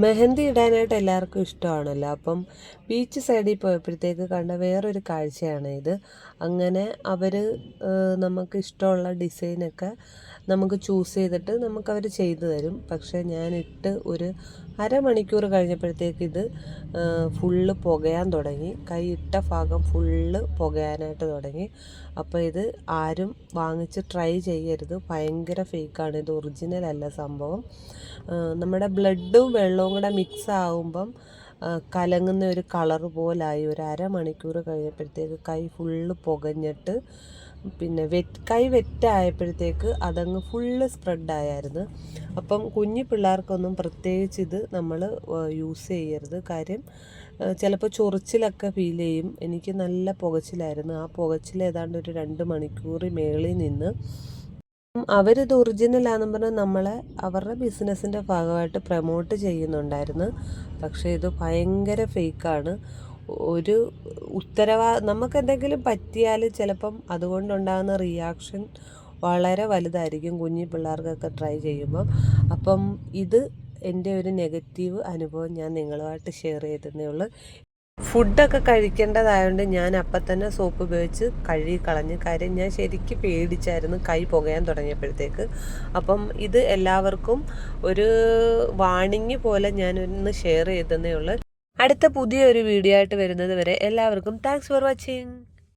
മെഹന്തി ഇടാനായിട്ട് എല്ലാവർക്കും ഇഷ്ടമാണല്ലോ. അപ്പം ബീച്ച് സൈഡിൽ പോയപ്പോഴത്തേക്ക് കണ്ട വേറൊരു കാഴ്ചയാണ് ഇത്. അങ്ങനെ അവർ നമുക്ക് ഇഷ്ടമുള്ള ഡിസൈനൊക്കെ നമുക്ക് ചൂസ് ചെയ്തിട്ട് നമുക്കവർ ചെയ്തു തരും. പക്ഷേ ഞാൻ ഇട്ട് ഒരു അരമണിക്കൂർ കഴിഞ്ഞപ്പോഴത്തേക്ക് ഇത് ഫുള്ള് പുകയാൻ തുടങ്ങി. കൈ ഇട്ട ഭാഗം ഫുള്ള് പുകയാനായിട്ട് തുടങ്ങി. അപ്പോൾ ഇത് ആരും വാങ്ങിച്ച് ട്രൈ ചെയ്യരുത്. ഭയങ്കര ഫേക്കാണ്. ഇത് ഒറിജിനൽ അല്ല സംഭവം നമ്മുടെ ബ്ലഡും വെള്ളവും കൂടെ മിക്സ് ആകുമ്പം കലങ്ങുന്ന ഒരു കളർ പോലായി ഒരു അരമണിക്കൂർ കഴിഞ്ഞപ്പോഴത്തേക്ക് കൈ ഫുള്ള് പുകഞ്ഞിട്ട് പിന്നെ വെറ്റ് കൈ വെറ്റായപ്പോഴത്തേക്ക് അതങ്ങ് ഫുള്ള് സ്പ്രെഡായായിരുന്നു അപ്പം കുഞ്ഞു പിള്ളേർക്കൊന്നും പ്രത്യേകിച്ച് ഇത് നമ്മൾ യൂസ് ചെയ്യരുത്. കാര്യം ചിലപ്പോൾ ചൊറിച്ചിലൊക്കെ ഫീൽ ചെയ്യും. എനിക്ക് നല്ല പുകച്ചിലായിരുന്നു. ആ പുകച്ചിൽ ഏതാണ്ട് ഒരു രണ്ട് മണിക്കൂർ മേളിൽ നിന്ന് അവരിത് ഒറിജിനലാണെന്ന് പറഞ്ഞാൽ നമ്മളെ അവരുടെ ബിസിനസ്സിന്റെ ഭാഗമായിട്ട് പ്രമോട്ട് ചെയ്യുന്നുണ്ടായിരുന്നു. പക്ഷേ ഇത് ഭയങ്കര ഫേക്കാണ് ഒരു ഉത്തരവാ നമുക്ക് എന്തെങ്കിലും പറ്റിയാൽ ചിലപ്പം അതുകൊണ്ടുണ്ടാകുന്ന റിയാക്ഷൻ വളരെ വലുതായിരിക്കും കുഞ്ഞു പിള്ളേർക്കൊക്കെ ട്രൈ ചെയ്യുമ്പം. അപ്പം ഇത് എന്റെ ഒരു നെഗറ്റീവ് അനുഭവം ഞാൻ നിങ്ങളുമായിട്ട് ഷെയർ ചെയ്തതേ ഉള്ളൂ. ഫുഡൊക്കെ കഴിക്കേണ്ടതായതുകൊണ്ട് ഞാൻ അപ്പം തന്നെ സോപ്പ് ഉപയോഗിച്ച് കഴുകി കളഞ്ഞ് കാര്യം ഞാൻ ശരിക്കും പേടിച്ചായിരുന്നു കൈ പുകയാൻ തുടങ്ങിയപ്പോഴത്തേക്ക്. അപ്പം ഇത് എല്ലാവർക്കും ഒരു വാണിംഗ് പോലെ ഞാൻ ഒന്ന് ഷെയർ ചെയ്തതേ ഉള്ളൂ. അടുത്ത പുതിയൊരു വീഡിയോ ആയിട്ട് വരുന്നത് വരെ എല്ലാവർക്കും താങ്ക്സ് ഫോർ വാച്ചിങ്.